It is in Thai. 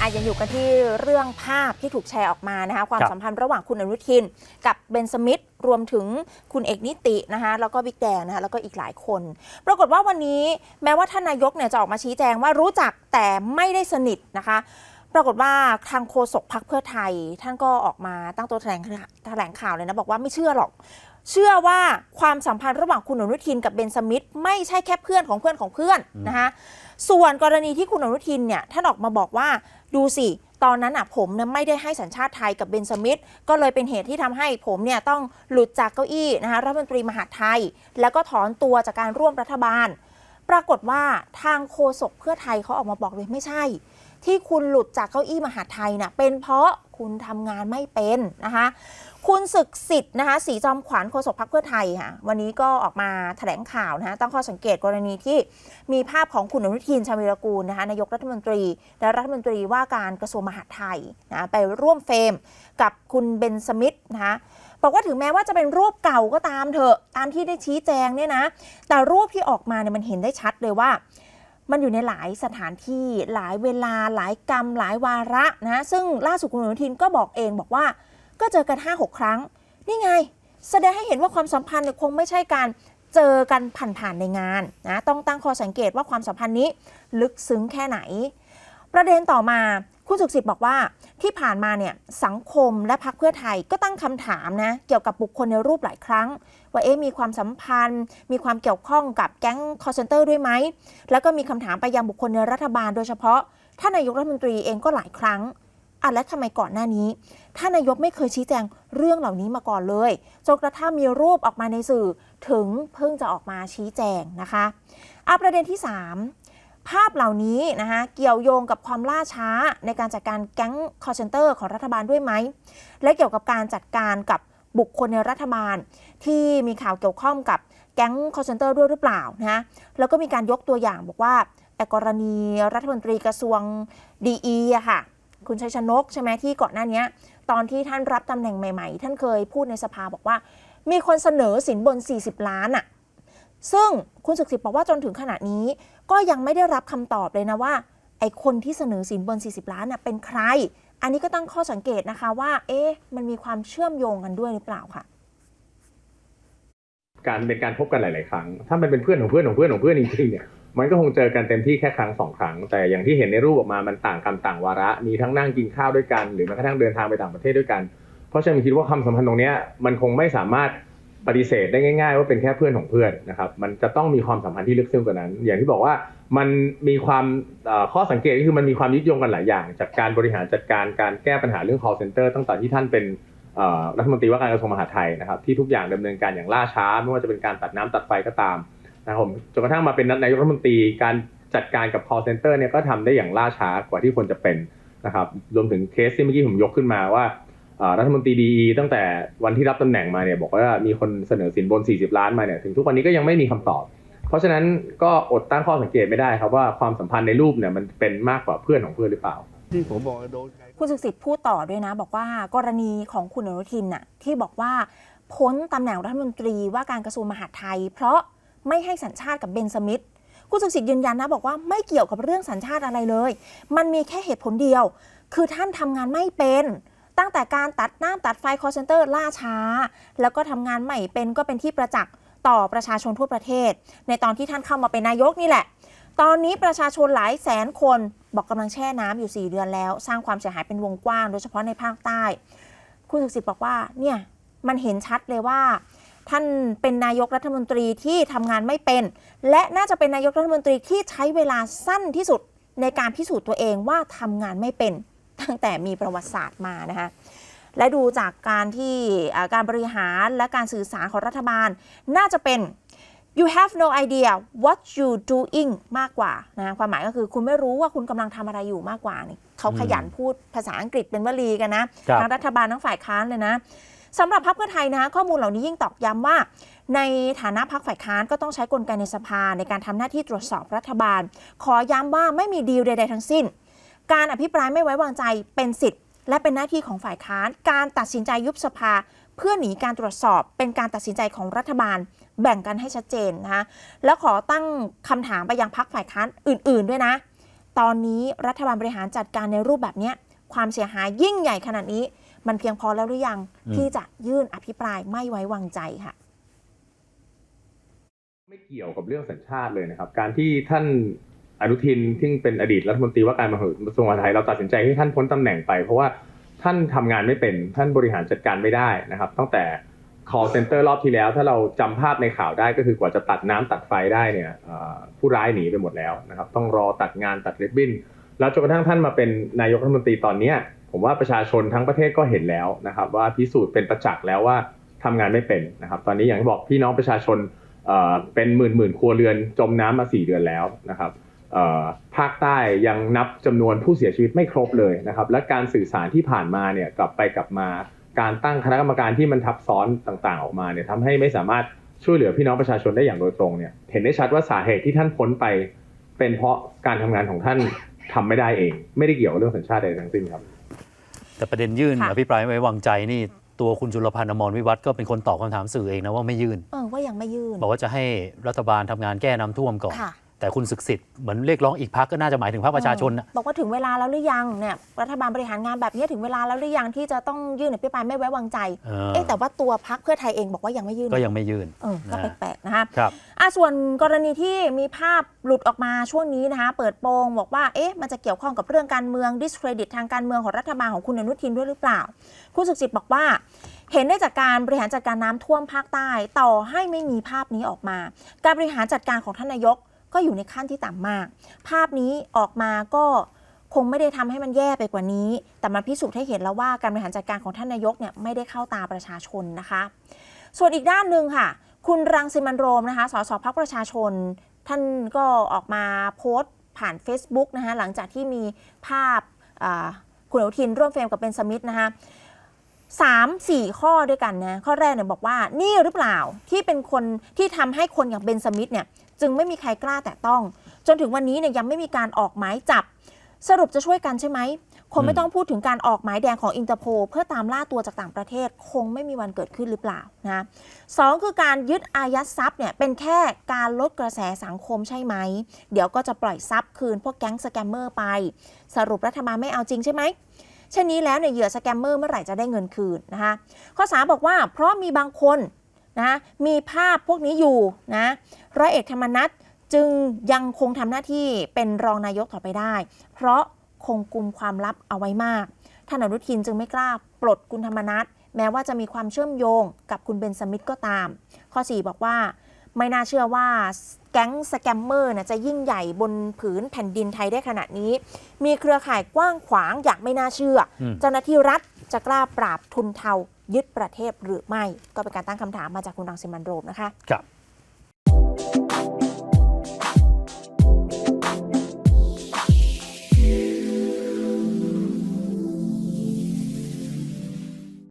อะยังอยู่กันที่เรื่องภาพที่ถูกแชร์ออกมานะคะ ความครับสัมพันธ์ระหว่างคุณอนุทิน กับเบนสมิธรวมถึงคุณเอกนิตินะคะแล้วก็บิ๊กแดงนะคะแล้วก็อีกหลายคน ปรากฏว่าวันนี้แม้ว่าท่านนายกเนี่ยจะออกมาชี้แจงว่ารู้จักแต่ไม่ได้สนิทนะคะ ปรากฏว่าทางโฆษกพักเพื่อไทย ท่านก็ออกมาตั้งตัวแถลงแถลงข่าวเลยนะบอกว่าไม่เชื่อหรอก เชื่อว่าความสัมพันธ์ระหว่างคุณอนุทินกับเบนสมิธไม่ใช่แค่เพื่อนของเพื่อนของเพื่อนนะคะส่วนกรณีที่คุณอนุทินเนี่ยท่านออกมาบอกว่า ดูสิ ตอนนั้นอะผมเนี่ยไม่ได้ให้สัญชาติไทยกับเบนสมิธก็เลยเป็นเหตุที่ทำให้ผมเนี่ยต้องหลุดจากเก้าอี้นะคะรัฐมนตรีมหาไทย แล้วก็ถอนตัวจากการร่วมรัฐบาล ปรากฏว่าทางโฆษกเพื่อไทยเขาออกมาบอกเลยไม่ใช่ ที่คุณหลุดจากเก้าอี้มหาไทยน่ะเป็นเพราะคุณทำงานไม่เป็นนะคะคุณศึกสิทธิ์นะคะสีจอมขวัญโฆษกพรรคเพื่อไทยค่ะวันนี้ก็ออกมาแถลงข่าวนะคะตั้งข้อสังเกตกรณีที่มีภาพของคุณอนุทินชาญวีรกูลนะคะนายกรัฐมนตรี และรัฐมนตรีว่าการกระทรวงมหาดไทยนะไปร่วมเฟรมกับคุณเบนสมิธนะคะบอกว่าถึงแม้ว่าจะเป็นรูปเก่าก็ตามเถอะตามที่ได้ชี้แจงเนี่ยนะแต่รูปที่ออกมาเนี่ยมันเห็นได้ชัดเลยว่า มันอยู่ในหลายสถานที่หลายเวลาหลายกรรม หลายวาระนะซึ่งล่าสุดคุณอนุทินก็บอกเองบอกว่าก็เจอกัน 5-6 ครั้ง นี่ไง แสดงให้เห็นว่าความสัมพันธ์คงไม่ใช่การเจอกันผ่านๆในงานนะต้องตั้งข้อสังเกตว่าความสัมพันธ์นี้ ลึกซึ้งแค่ไหน ประเด็นต่อมา คุณสุขสิทธิ์บอกว่าที่ผ่านมาเนี่ยสังคมและพรรคเพื่อไทยก็ตั้งคำถามนะเกี่ยวกับบุคคลในรูปหลายครั้ง ว่าเอ๊ะมีความสัมพันธ์ มีความเกี่ยวข้องกับแก๊งคอร์เซนเตอร์ด้วยไหม แล้วก็มีคำถามไปยังบุคคลในรัฐบาลโดยเฉพาะท่านนายกรัฐมนตรีเองก็หลายครั้งอะและทำไมก่อนหน้านี้ท่านนายกไม่เคยชี้แจงเรื่องเหล่านี้มาก่อนเลยจนกระทั่งมีรูปออกมาในสื่อถึงเพิ่งจะออกมาชี้แจงนะคะอะประเด็นที่ 3 ภาพเหล่านี้นะคะเกี่ยวโยงกับความล่าช้าในการจัดการแก๊งคอร์เซนเตอร์ของรัฐบาลด้วยไหม และเกี่ยวกับการจัดการกับบุคคลในรัฐบาล ที่มีข่าวเกี่ยวข้องกับแก๊งคอร์เซนเตอร์ด้วยหรือเปล่านะแล้วก็มีการยกตัวอย่างบอกว่าแต่กรณีรัฐมนตรีกระทรวงดีอะค่ะ คุณชัยชนกใช่ไหมที่ก่อนหน้านี้ ตอนที่ท่านรับตำแหน่งใหม่ ๆ ท่านเคยพูดในสภาบอกว่า มีคนเสนอสินบน 40 ล้านอะ ซึ่งคุณศึกสิทธิ์บอกว่าจนถึงขณะนี้ ก็ยังไม่ได้รับคำตอบเลยนะว่า ไอคนที่เสนอสินบน 40 ล้านน่ะเป็นใคร อันนี้ก็ตั้งข้อสังเกตนะคะว่า เอ๊ะ มันมีความเชื่อมโยงกันด้วยหรือเปล่าค่ะ การเป็นการพบกันหลาย ๆ ครั้ง ถ้ามันเป็นเพื่อนของเพื่อนของเพื่อนของเพื่อนจริงๆเนี่ยมันก็คงเจอกันเต็มที่แค่ครั้งสองครั้ง แต่อย่างที่เห็นในรูปออกมามันต่างกรรมต่างวาระ มีทั้งนั่งกินข้าวด้วยกัน หรือแม้กระทั่งเดินทางไปต่างประเทศด้วยกัน เพราะฉะนั้นคิดว่าความสัมพันธ์ตรงนี้มันคงไม่สามารถ ปฏิเสธได้ง่าย ๆ ว่าเป็นแค่เพื่อนของเพื่อนนะครับมันจะต้องมีความสัมพันธ์ที่ลึกซึ้งกว่านั้น อย่างที่บอกว่ามันมีความข้อสังเกตก็คือมันมีความยึดโยงกันหลายอย่าง จากการบริหารจัดการการแก้ปัญหาเรื่อง call center ตั้งแต่ที่ท่านเป็นรัฐมนตรีว่าการกระทรวงมหาดไทยนะครับที่ทุกอย่างดำเนินการอย่างล่าช้า ไม่ว่าจะเป็นการตัดน้ำตัดไฟก็ตามนะครับผมจนกระทั่งมาเป็นนายกรัฐมนตรีการจัดการกับ call center เนี่ยก็ทำได้อย่างล่าช้ากว่าที่ควรจะเป็นนะครับรวมถึงเคสที่เมื่อกี้ผมยกขึ้นมาว่า รัฐมนตรีดีตั้งแต่วันที่รับตำแหน่งมาเนี่ยบอกว่ามีคนเสนอสินบน 40 ล้านมาเนี่ยถึงทุกวันนี้ก็ยังไม่มีคำตอบ เพราะฉะนั้นก็อดตั้งข้อสังเกตไม่ได้ครับว่าความสัมพันธ์ในรูปเนี่ยมันเป็นมากกว่าเพื่อนของเพื่อนหรือเปล่าที่ผมบอกว่าโดนไงคุณสุขสิทธิ์พูดต่อด้วยนะ บอกว่ากรณีของคุณอนุทินน่ะที่บอกว่าพ้นตำแหน่งรัฐมนตรีว่าการกระทรวงมหาดไทย เพราะไม่ให้สัญชาติกับเบนสมิธคุณสุขสิทธิ์ยืนยันนะบอกว่าไม่เกี่ยวกับเรื่องสัญชาติอะไรเลย มันมีแค่เหตุผลเดียว คือท่านทำงานไม่เป็น ตั้งแต่การตัดน้ำตัดไฟคอร์เซนเตอร์ล่าช้า แล้วก็ทำงานไม่เป็นก็เป็นที่ประจักษ์ต่อประชาชนทั่วประเทศ ในตอนที่ท่านเข้ามาเป็นนายกนี่แหละ ตอนนี้ประชาชนหลายแสนคนบอกกำลังแช่น้ำอยู่ 4 เดือนแล้ว สร้างความเสียหายเป็นวงกว้าง โดยเฉพาะในภาคใต้ คุณสุขสิทธิ์บอกว่าเนี่ยมันเห็นชัดเลยว่า ท่านเป็นนายกรัฐมนตรีที่ทำงานไม่เป็น และน่าจะเป็นนายกรัฐมนตรีที่ใช้เวลาสั้นที่สุดในการพิสูจน์ตัวเองว่าทำงานไม่เป็น ตั้งแต่มีประวัติศาสตร์มานะคะและดูจากการที่อ่าการบริหารและการสื่อสารของรัฐบาล น่าจะเป็น you have no idea what you doing มากกว่านะความหมายก็คือคุณไม่รู้ว่าคุณกำลังทำอะไรอยู่มากกว่านี่เขาขยันพูดภาษาอังกฤษเป็นวลีกันนะครับทั้งรัฐบาลทั้งฝ่ายค้านเลยนะสำหรับพรรคเพื่อไทยนะข้อมูลเหล่านี้ยิ่งตอกย้ำว่า ในฐานะพรรคฝ่ายค้านก็ต้องใช้กลไกในสภาในการทำหน้าที่ตรวจสอบรัฐบาล ขอย้ำว่าไม่มีดีลใดๆทั้งสิ้น การอภิปรายไม่ไว้วางใจเป็นสิทธิ์ และเป็นหน้าที่ของฝ่ายค้าน การตัดสินใจยุบสภา เพื่อหนีการตรวจสอบ เป็นการตัดสินใจของรัฐบาล แบ่งกันให้ชัดเจนนะคะแล้วขอตั้งคำถามไปยังพักฝ่ายค้านอื่น ๆ ด้วยนะ ตอนนี้รัฐบาลบริหารจัดการในรูปแบบเนี้ยความเสียหายยิ่งใหญ่ขนาดนี้ มันเพียงพอแล้วหรือยังอืมที่จะยื่นอภิปรายไม่ไว้วางใจค่ะไม่เกี่ยวกับเรื่องสัญชาติเลยนะครับ การที่ท่าน อนุทินซึ่งเป็นอดีตรัฐมนตรีว่าการกระทรวงมหาดไทยเราตัดสินใจให้ท่านพ้นตำแหน่งไป เพราะว่าท่านทำงานไม่เป็นท่านบริหารจัดการไม่ได้นะครับ ตั้งแต่ call center รอบที่แล้ว ถ้าเราจำภาพในข่าวได้ก็คือกว่าจะตัดน้ำตัดไฟได้เนี่ยผู้ร้ายหนีไปหมดแล้วนะครับ ต้องรอตัดงานตัดริบบิ้นแล้วจนกระทั่งท่านมาเป็นนายกรัฐมนตรีตอนเนี้ยผมว่าประชาชนทั้งประเทศก็เห็นแล้วนะครับ ว่าพิสูจน์เป็นประจักษ์แล้วว่าทำงานไม่เป็นนะครับ ตอนนี้อย่างที่บอกพี่น้องประชาชนเป็นหมื่นหมื่นครัวเรือนจมน้ำมา 4 เดือนแล้วนะครับ ภาคใต้ยังนับจำนวนผู้เสียชีวิตไม่ครบเลยนะครับ และการสื่อสารที่ผ่านมาเนี่ยกลับไปกลับมาการตั้งคณะกรรมการที่มันทับซ้อนต่างๆ ออกมาเนี่ยทำให้ไม่สามารถช่วยเหลือพี่น้องประชาชนได้อย่างโดยตรงเนี่ยเห็นได้ชัดว่าสาเหตุที่ท่านพ้นไป เป็นเพราะการทำงานของท่านทำไม่ได้เอง ไม่ได้เกี่ยวกับเรื่องสัญชาติใดทั้งสิ้นครับ แต่ประเด็นยื่นค่ะอภิปรายไม่ไว้วางใจนี่ตัวคุณจุลพันธ์อมรวิวัฒน์ก็เป็นคนตอบคำถามสื่อเองนะว่าไม่ยื่นเออว่ายังไม่ยื่นบอกว่าจะให้รัฐบาลทำงานแก้น้ำท่วมก่อนค่ะ แต่คุณศึกสิทธิ์เหมือนเรียกร้องอีกพักก็น่าจะหมายถึงพรรคประชาชนนะบอกว่าถึงเวลาแล้วหรือยังเนี่ยรัฐบาลบริหารงานแบบนี้ถึงเวลาแล้วหรือยังที่จะต้องยื่นอภิปรายไม่ไว้วางใจเออเอ๊ะแต่ว่าตัวพักเพื่อไทยเองบอกว่ายังไม่ยื่นก็ยังไม่ยื่น เออก็นะ แปลกๆนะคะ ครับ อะส่วนกรณีที่มีภาพหลุดออกมาช่วงนี้นะคะเปิดโปงบอกว่าเอ๊ะมันจะเกี่ยวข้องกับเรื่องการเมือง discredit ทางการเมืองของรัฐบาลของคุณอนุทินด้วยหรือเปล่า คุณสุขสิทธิ์บอกว่า เห็นได้จากการบริหารจัดการน้ำท่วมภาคใต้ ต่อให้ไม่มีภาพนี้ออกมา การบริหารจัดการของท่านนายก ก็อยู่ในขั้นที่ต่ำมาก ภาพนี้ออกมาก็คงไม่ได้ทำให้มันแย่ไปกว่านี้ แต่มันพิสูจน์ให้เห็นแล้วว่าการบริหารจัดการของท่านนายกเนี่ยไม่ได้เข้าตาประชาชนนะคะ ส่วนอีกด้านหนึ่งค่ะ คุณรังสิมันโรมนะคะ สสพักประชาชน ท่านก็ออกมาโพสต์ผ่าน Facebook นะคะหลังจากที่มีภาพคุณอนุทินร่วมเฟรมกับเบนสมิธนะคะสามสี่ข้อด้วยกันนะ ข้อแรกเนี่ยบอกว่านี่หรือเปล่าที่เป็นคนที่ทำให้คนอย่างเบนสมิธเนี่ย จึงไม่มีใครกล้าแตะต้อง จนถึงวันนี้เนี่ยยังไม่มีการออกหมายจับ สรุปจะช่วยกันใช่ไหมคงไม่ต้องพูดถึงการออกหมายแดงของอินเตอร์โพเพื่อตามล่าตัวจากต่างประเทศ คงไม่มีวันเกิดขึ้นหรือเปล่านะสองคือการยึดอายัดทรัพย์เนี่ยเป็นแค่การลดกระแสสังคมใช่ไหม เดี๋ยวก็จะปล่อยทรัพย์คืนพวกแก๊งสแกมเมอร์ไป สรุปรัฐบาลไม่เอาจริงใช่ไหมเช่นนี้แล้วเนี่ยเหยื่อสแกมเมอร์เมื่อไหร่จะได้เงินคืนนะคะข้อสามบอกว่าเพราะมีบางคน นะมีภาพพวกนี้อยู่นะร้อยเอกธรรมนัฐจึงยังคงทำหน้าที่เป็นรองนายกต่อไปได้ เพราะคงกุมความลับเอาไว้มากท่านอนุทินจึงไม่กล้าปลดคุณธรรมนัฐแม้ว่าจะมีความเชื่อมโยงกับคุณเบนสมิธก็ตาม ข้อ 4 บอกว่า ไม่น่าเชื่อว่าแก๊งสแกมเมอร์น่ะจะยิ่งใหญ่บนผืนแผ่นดินไทยได้ขนาดนี้ มีเครือข่ายกว้างขวางอย่างไม่น่าเชื่ออมเจ้าหน้าที่รัฐจะกล้าปราบทุนเทา ยึดประเทศหรือไม่ ก็เป็นการตั้งคำถามมาจากคุณรังสิมันโรมนะคะครับ